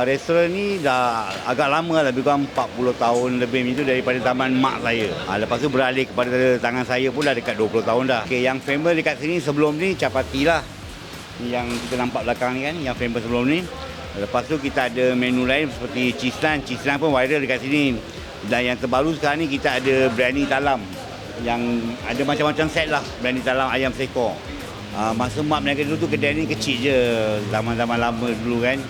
Uh, restoran ni dah agak lama lah, lebih kurang 40 tahun lebih itu daripada zaman mak saya. Uh, lepas tu beralih kepada tangan saya pun dah dekat 20 tahun dah. Okay, yang famous dekat sini sebelum ni capati lah. Yang kita nampak belakang ni kan, yang famous sebelum ni. Lepas tu kita ada menu lain seperti cheese naan. Cheese naan pun viral dekat sini. Dan yang terbaru sekarang ni kita ada biryani talam. Yang ada macam-macam set lah. Biryani talam ayam sekor. Uh, masa mak meniaga dulu tu kedai ni kecil je. Zaman-zaman lama dulu kan.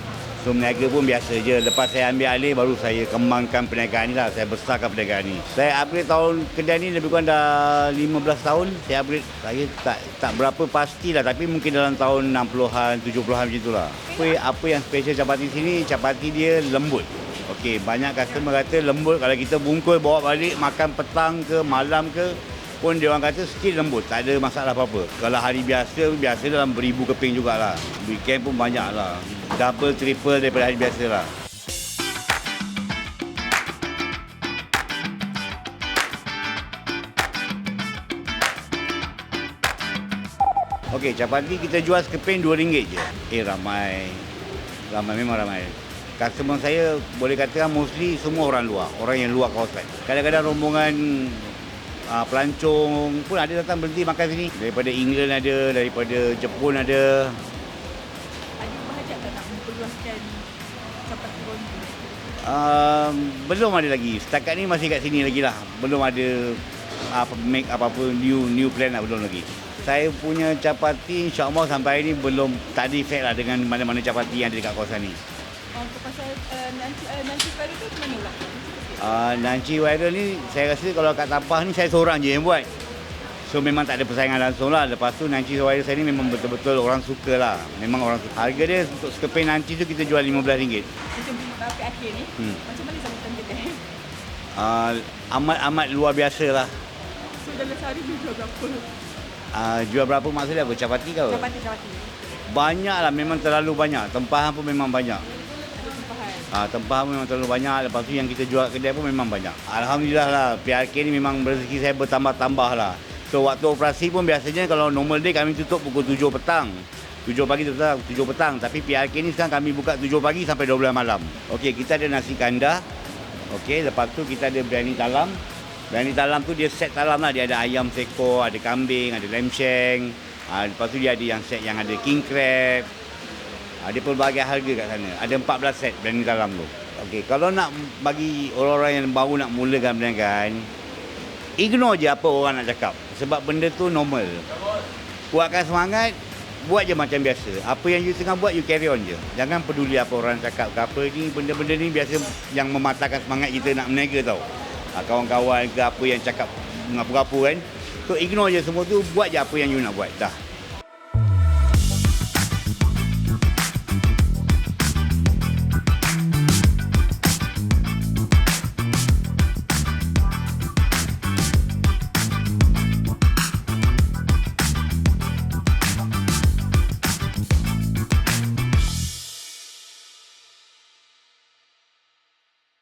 So meniaga pun biasa je. Lepas saya ambil alih baru saya kembangkan perniagaan ni lah. Saya besarkan perniagaan ni. Saya upgrade tahun kedai ni lebih kurang dah 15 tahun. Saya upgrade. Saya tak tak berapa pastilah tapi mungkin dalam tahun 60-an, 70-an macam itulah. Apa, apa yang special capati sini, capati dia lembut. Okey, banyak customer kata lembut kalau kita bungkus bawa balik makan petang ke malam ke pun dia orang kata sikit lembut, tak ada masalah apa-apa. Kalau hari biasa, biasa dalam beribu keping jugalah. Weekend pun banyak lah. Double, triple daripada hari biasa lah. Okey, capati kita jual sekeping RM2 je. Eh, ramai. Ramai, memang ramai. Customer saya boleh katakan mostly semua orang luar. Orang yang luar kawasan. Kadang-kadang rombongan uh, pelancong pun ada datang berhenti makan sini. Daripada England ada, daripada Jepun ada. Memperluaskan capat turun tu? Um, belum ada lagi. Setakat ni masih kat sini lagi lah. Belum ada apa make apa-apa new new plan lah belum lagi. Saya punya capati insya-Allah sampai hari ni belum ada efek lah dengan mana-mana capati yang ada dekat kawasan ni. Oh, pasal uh, nanti uh, nanti baru tu mana lah? Uh, Nanci viral ni saya rasa kalau kat Tapah ni saya seorang je yang buat. So memang tak ada persaingan langsung lah. Lepas tu Nanci viral saya ni memang betul-betul orang suka lah. Memang orang suka. Harga dia untuk sekeping Nanci tu kita jual RM15. Macam tahap akhir ni, Hmm. macam mana sambutan kedai? Uh, amat-amat luar biasa lah. So dalam sehari dia jual berapa? Uh, jual berapa maksudnya apa? Capati ke apa? Capati-capati. Banyak lah. Memang terlalu banyak. Tempahan pun memang banyak. Ah, tempahan memang terlalu banyak. Lepas tu yang kita jual kedai pun memang banyak. Alhamdulillah lah. PRK ni memang rezeki saya bertambah-tambah lah. So waktu operasi pun biasanya kalau normal day kami tutup pukul 7 petang. 7 pagi tu petang, 7 petang. Tapi PRK ni sekarang kami buka 7 pagi sampai 12 malam. Okey, kita ada nasi kandar. Okey, lepas tu kita ada biryani talam. Biryani talam tu dia set talam lah. Dia ada ayam sekor, ada kambing, ada lamb shank. Ah, lepas tu dia ada yang set yang ada king crab. Ada pelbagai harga kat sana. Ada 14 set biryani talam tu. Okey, kalau nak bagi orang-orang yang baru nak mulakan perniagaan, ignore je apa orang nak cakap. Sebab benda tu normal. Kuatkan semangat, buat je macam biasa. Apa yang you tengah buat, you carry on je. Jangan peduli apa orang cakap ke apa ni. Benda-benda ni biasa yang mematahkan semangat kita nak berniaga tau. Ha, kawan-kawan ke apa yang cakap mengapu-apu kan. So ignore je semua tu, buat je apa yang you nak buat. Dah.